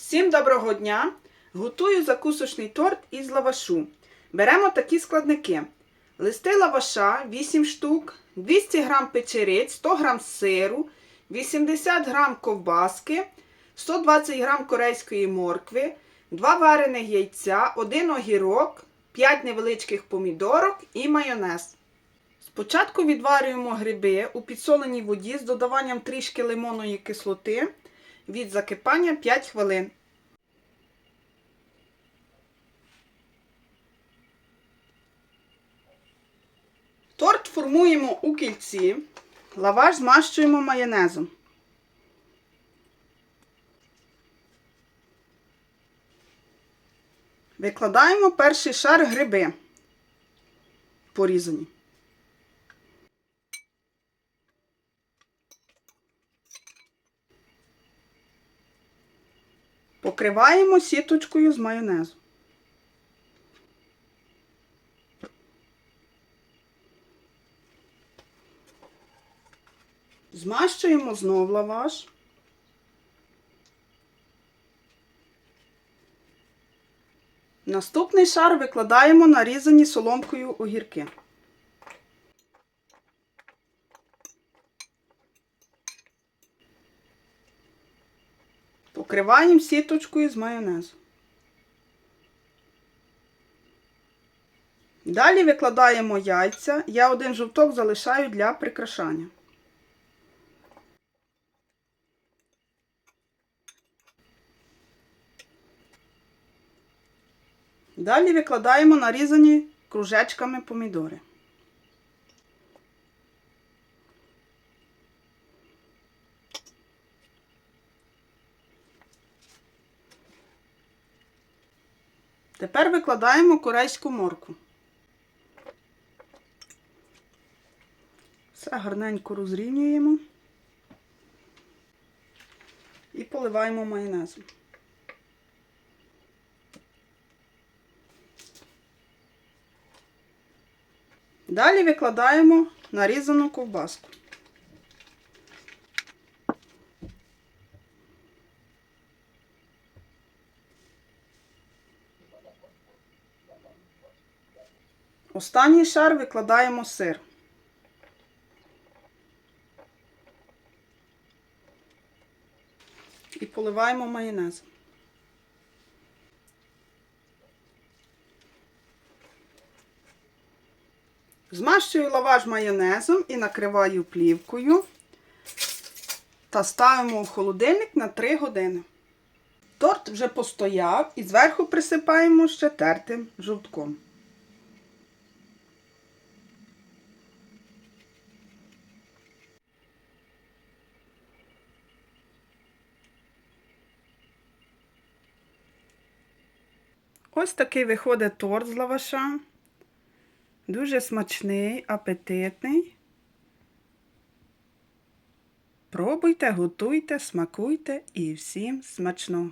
Всім доброго дня! Готую закусочний торт із лавашу. Беремо такі складники: листи лаваша 8 штук, 200 г печериць, 100 г сиру, 80 г ковбаски, 120 г корейської моркви, 2 варених яйця, 1 огірок, 5 невеличких помідорок і майонез. Спочатку відварюємо гриби у підсоленій воді з додаванням трішки лимонної кислоти від закипання 5 хвилин. Торт формуємо у кільці, лаваш змащуємо майонезом. Викладаємо перший шар гриби порізані. Покриваємо сіточкою з майонезу. Змащуємо знов лаваш. Наступний шар викладаємо нарізані соломкою огірки. Покриваємо сіточкою з майонезу. Далі викладаємо яйця. Я один жовток залишаю для прикрашання. Далі викладаємо нарізані кружечками помідори. Тепер викладаємо корейську морку. Все гарненько розрівнюємо і поливаємо майонезом. Далі викладаємо нарізану ковбаску. Останній шар викладаємо сир. І поливаємо майонезом. Змащую лаваш майонезом і накриваю плівкою та ставимо в холодильник на 3 години. Торт вже постояв і зверху присипаємо ще тертим жовтком. Ось такий виходить торт з лаваша. Дуже смачний, апетитний. Пробуйте, готуйте, смакуйте і всім смачного!